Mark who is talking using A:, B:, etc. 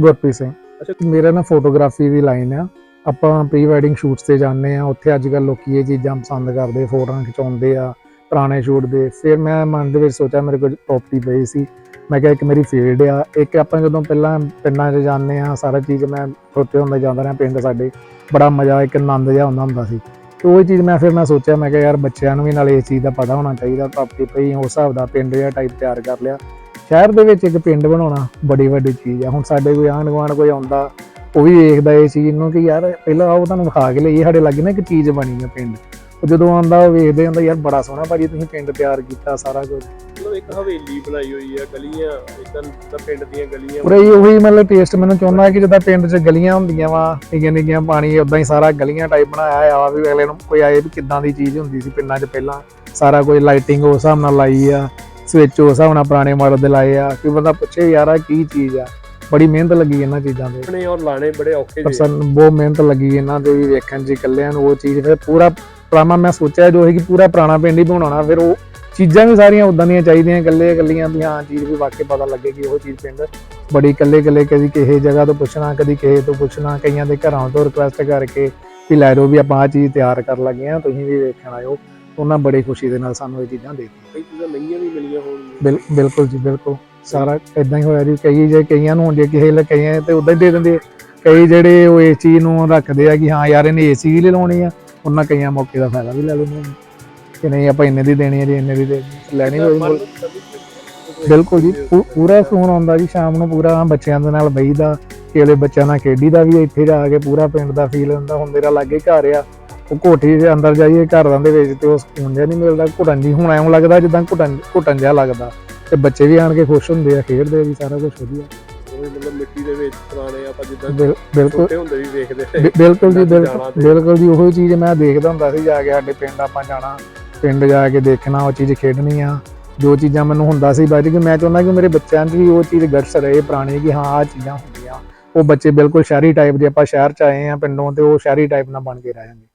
A: ਗੁਰਪ੍ਰੀਤ ਸਿੰਘ।
B: ਅੱਛਾ।
A: ਮੇਰਾ ਨਾ ਫੋਟੋਗ੍ਰਾਫੀ ਦੀ ਲਾਈਨ ਆ। ਆਪਾਂ ਪ੍ਰੀ ਵੈਡਿੰਗ ਸ਼ੂਟਸ ਤੇ ਜਾਂਦੇ ਆ। ਉੱਥੇ ਅੱਜ ਕੱਲ ਲੋਕੀ ਇਹ ਚੀਜ਼ਾਂ ਪਸੰਦ ਕਰਦੇ ਫੋਟੋਆਂ ਖਿਚਾਉਂਦੇ ਆ ਪੁਰਾਣੇ ਸ਼ੂਟ ਦੇ। ਫਿਰ ਮੈਂ ਮਨ ਦੇ ਵਿੱਚ ਸੋਚਿਆ ਮੇਰੇ ਕੋਲ ਪ੍ਰੋਪਰਟੀ ਪਈ ਸੀ। ਮੈਂ ਕਿਹਾ ਇੱਕ ਮੇਰੀ ਫੀਲਡ ਆ। ਇੱਕ ਆਪਾਂ ਜਦੋਂ ਪਹਿਲਾਂ ਪਿੰਡਾਂ 'ਚ ਜਾਂਦੇ ਆ ਸਾਰਾ ਚੀਜ਼ ਮੈਂ ਛੋਟੇ ਹੁੰਦੇ ਜਾਂਦਾ ਰਿਹਾ ਪਿੰਡ ਸਾਡੇ। ਬੜਾ ਮਜ਼ਾ ਇੱਕ ਆਨੰਦ ਜਿਹਾ ਹੁੰਦਾ ਹੁੰਦਾ ਸੀ। ਤੇ ਉਹ ਚੀਜ਼ ਮੈਂ ਫਿਰ ਮੈਂ ਸੋਚਿਆ ਮੈਂ ਕਿਹਾ ਯਾਰ ਬੱਚਿਆਂ ਨੂੰ ਵੀ ਨਾਲ ਇਸ ਚੀਜ਼ ਦਾ ਪਤਾ ਹੋਣਾ ਚਾਹੀਦਾ। ਪ੍ਰੋਪਰਟੀ ਪਈ ਉਸ ਹਿਸਾਬ ਦਾ ਪਿੰਡ ਜਿਹਾ ਟਾਈਪ ਤਿਆਰ ਕਰ ਲਿਆ। ਸ਼ਹਿਰ ਦੇ ਵਿੱਚ ਇੱਕ ਪਿੰਡ ਬਣਾਉਣਾ ਬੜੀ ਵੱਡੀ ਚੀਜ਼ ਆ। ਹੁਣ ਸਾਡੇ ਕੋਈ ਆਂਢ ਗੁਆਂਢ ਕੋਈ ਆਉਂਦਾ ਉਹ ਵੀ ਵੇਖਦਾ ਇਹ ਚੀਜ਼ ਨੂੰ ਕਿ ਯਾਰ ਪਹਿਲਾਂ ਉਹ ਤੁਹਾਨੂੰ ਵਿਖਾ ਕੇ ਲਈ ਸਾਡੇ ਲੱਗੇ ਨਾ ਇੱਕ ਚੀਜ਼ ਬਣੀ ਆ ਪਿੰਡ। ਉਹ ਜਦੋਂ ਆਉਂਦਾ ਉਹ ਵੇਖਦੇ ਹੁੰਦਾ ਯਾਰ ਬੜਾ ਸੋਹਣਾ ਭਾਜੀ ਤੁਸੀਂ ਪਿੰਡ ਤਿਆਰ ਕੀਤਾ ਸਾਰਾ ਕੁਝ।
B: ਮਤਲਬ ਇੱਕ ਹਵੇਲੀ ਬਣਾਈ ਹੋਈ ਹੈ ਗਲੀਆਂ ਇਦਾਂ ਤਾਂ ਪਿੰਡ ਦੀਆਂ ਗਲੀਆਂ
A: ਪੂਰਾ ਹੀ ਉਹੀ ਮਤਲਬ ਟੇਸਟ ਮੈਨੂੰ ਚਾਹੁੰਦਾ ਕਿ ਜਿੱਦਾਂ ਪਿੰਡ 'ਚ ਗਲੀਆਂ ਹੁੰਦੀਆਂ ਵਾ ਨਿੱਕੀਆਂ ਨਿੱਕੀਆਂ ਪਾਣੀ ਉਦਾਂ ਹੀ ਸਾਰਾ ਗਲੀਆਂ ਟਾਈਪ ਬਣਾਇਆ ਆ ਵੀ ਅਗਲੇ ਨੂੰ ਕੋਈ ਆਏ ਵੀ ਕਿੱਦਾਂ ਦੀ ਚੀਜ਼ ਹੁੰਦੀ ਸੀ ਪਿੰਡਾਂ 'ਚ ਪਹਿਲਾਂ। ਸਾਰਾ ਕੋਈ ਲਾਈਟਿੰਗ ਉਸ ਹਿਸਾਬ ਨਾਲ ਲਾਈ ਆ। ਸਵਿਚ ਉਸ ਹਿਸਾਬ ਨਾਲ ਪੁਰਾਣੇ ਮਾਡਲ ਦੇ ਲਾਏ ਆ ਕਿ ਬੰਦਾ ਪੁੱਛੇ ਯਾਰ ਆ ਕੀ ਚੀਜ਼ ਆ। ਬੜੀ ਮਿਹਨਤ ਲੱਗੀ ਇਹਨਾਂ ਚੀਜ਼ਾਂ ਤੇ।
B: ਆਪਣੇ ਔਰ ਲਾਣੇ ਬੜੇ ਔਖੇ ਜੀ।
A: ਸਾਨੂੰ ਬਹੁਤ ਮਿਹਨਤ ਲੱਗੀ ਇਹਨਾਂ ਦੇ ਵੀ ਵੇਖਣ 'ਚ ਇਕੱਲਿਆਂ ਨੂੰ ਉਹ ਚੀਜ਼ ਫਿਰ ਪੂਰਾ ਪੁਰਾਣਾ ਮੈਂ ਸੋਚਿਆ ਜੋ ਹੈ ਕਿ ਪੂਰਾ ਪੁਰਾਣਾ ਪਿੰਡ ਹੀ ਬਣਾਉਣਾ ਫਿਰ ਉਹ ਚੀਜ਼ਾਂ ਵੀ ਸਾਰੀਆਂ ਉਦਾਂ ਦੀਆਂ ਚਾਹੀਦੀਆਂ ਇਕੱਲੇ ਇਕੱਲੀਆਂ ਵੀ ਹਾਂ ਚੀਜ਼ ਵੀ ਵਾਕਈ ਪਤਾ ਲੱਗੇ ਕਿ ਉਹ ਚੀਜ਼ ਪਿੰਡ ਬੜੀ ਇਕੱਲੇ ਇਕੱਲੇ ਕਦੀ ਕਿਸੇ ਜਗ੍ਹਾ ਤੋਂ ਪੁੱਛਣਾ ਕਦੀ ਕਿਸੇ ਤੋਂ ਪੁੱਛਣਾ ਕਈਆਂ ਦੇ ਘਰਾਂ ਤੋਂ ਰਿਕੁਐਸਟ ਕਰਕੇ ਵੀ ਲੈ ਜਾਓ ਵੀ ਆਪਾਂ ਆ ਚੀਜ਼ ਤਿਆਰ ਕਰ ਲੱਗੇ ਆ ਤੁਸੀਂ ਵੀ ਵੇਖਣ ਆਇਓ। ਉਹਨਾਂ ਬੜੀ ਖੁਸ਼ੀ ਦੇ ਨਾਲ ਸਾਨੂੰ ਇਹ ਚੀਜ਼ਾਂ ਦੇ ਦਿੱਤੀਆਂ।
B: ਕਈ ਚੀਜ਼ਾਂ ਮਹਿੰਗੀਆਂ ਵੀ ਮਿਲੀਆਂ ਹੋਣਗੀਆਂ।
A: ਬਿਲ ਬਿਲਕੁਲ ਜੀ ਬਿਲਕੁਲ। ਸਾਰਾ ਇਦਾਂ ਹੀ ਹੋਇਆ ਜੀ ਕਈ ਜੇ ਕਈਆਂ ਨੂੰ ਹੈ ਕਿਸੇ ਲੈ ਕਈਆਂ ਤੇ ਉਦਾਂ ਹੀ ਦੇ ਦਿੰਦੇ ਆ। ਕਈ ਜਿਹੜੇ ਉਹ ਇਸ ਚੀਜ਼ ਨੂੰ ਰੱਖਦੇ ਆ ਕਿ ਹਾਂ ਯਾਰ ਇਹਨੇ ਏਸੀ ਵੀ ਲਾਉਣੀ ਆ ਉਹਨਾਂ ਕਈਆਂ ਮੌਕੇ ਦਾ ਫਾਇਦਾ ਵੀ ਲੈ ਲੈਂਦੇ ਨੇ ਕਿ ਨਹੀਂ ਆਪਾਂ ਇੰਨੇ ਦੀ ਦੇਣੀ ਹੈ ਜੀ ਇੰਨੇ ਦੀ ਦੇ ਲੈਣੀ ਹੋਈ ਮੁੱਲ। ਬਿਲਕੁਲ ਜੀ ਪੂ- ਪੂਰਾ ਫੋਨ ਆਉਂਦਾ ਜੀ ਸ਼ਾਮ ਨੂੰ ਪੂਰਾ ਬੱਚਿਆਂ ਦੇ ਨਾਲ ਬਈਦਾ ਕਿਹੜੇ ਬੱਚਿਆਂ ਨਾਲ ਖੇਡੀਦਾ ਵੀ ਇੱਥੇ ਜਾ ਕੇ ਪੂਰਾ ਪਿੰਡ ਦਾ ਫੀਲ ਹੁੰਦਾ ਹੁਣ ਮੇਰਾ ਲਾਗੇ ਘਰ ਆ। ਉਹ ਕੋਠੀ ਦੇ ਅੰਦਰ ਜਾਈਏ ਘਰਾਂ ਦੇ ਵਿੱਚ ਤੇ ਉਹ ਸਕੂਨ ਜਿਹਾ ਨਹੀਂ ਮਿਲਦਾ ਘੁਟਣ ਜੀ ਹੁਣ ਐਂ ਲੱਗਦਾ ਜਿੱਦਾਂ ਘੁਟਣ ਘੁਟਣ ਜਿਹਾ ਲੱਗਦਾ। ਤੇ ਬੱਚੇ ਵੀ ਆਣ ਕੇ ਖੁਸ਼ ਹੁੰਦੇ ਆ ਖੇਡਦੇ ਵੀ ਸਾਰਾ ਕੁਝ ਵਧੀਆ।
B: ਉਹ ਮਤਲਬ ਮਿੱਟੀ ਦੇ ਵਿੱਚ ਪੁਰਾਣੇ ਆਪਾਂ ਜਿੱਦਾਂ
A: ਬਿਲ- ਬਿਲਕੁਲ।
B: ਛੋਟੇ ਹੁੰਦੇ ਵੀ ਵੇਖਦੇ
A: ਬਿ- ਬਿਲਕੁਲ ਜੀ ਬਿਲਕੁਲ ਜੀ ਉਹੀ ਚੀਜ਼ ਮੈਂ ਦੇਖਦਾ ਹੁੰਦਾ ਸੀ ਜਾ ਕੇ ਸਾਡੇ ਪਿੰਡ ਆਪਾਂ ਜਾਣਾ। ਪਿੰਡ ਜਾ ਕੇ ਦੇਖਣਾ ਉਹ ਚੀਜ਼ ਖੇਡਣੀ ਆ। ਜੋ ਚੀਜ਼ਾਂ ਮੈਨੂੰ ਹੁੰਦਾ ਸੀ ਬਾਅਦ ਕਿ ਮੈਂ ਚਾਹੁੰਦਾ ਕਿ ਮੇਰੇ ਬੱਚਿਆਂ 'ਚ ਵੀ ਉਹ ਚੀਜ਼ ਗਟਸ ਰਹੇ ਪੁਰਾਣੀ ਕਿ ਹਾਂ ਆ ਚੀਜ਼ਾਂ ਹੁੰਦੀਆਂ। ਉਹ ਬੱਚੇ ਬਿਲਕੁਲ ਸ਼ਹਿਰੀ ਟਾਈਪ ਦੇ ਆਪਾਂ ਸ਼ਹਿਰ 'ਚ ਆਏ ਆ ਪਿੰਡੋਂ ਤੇ ਉਹ ਸ਼ਹਿਰੀ ਟਾਈਪ ਨਾਲ ਬਣ ਕੇ ਰਹਿ ਜਾਣਗੇ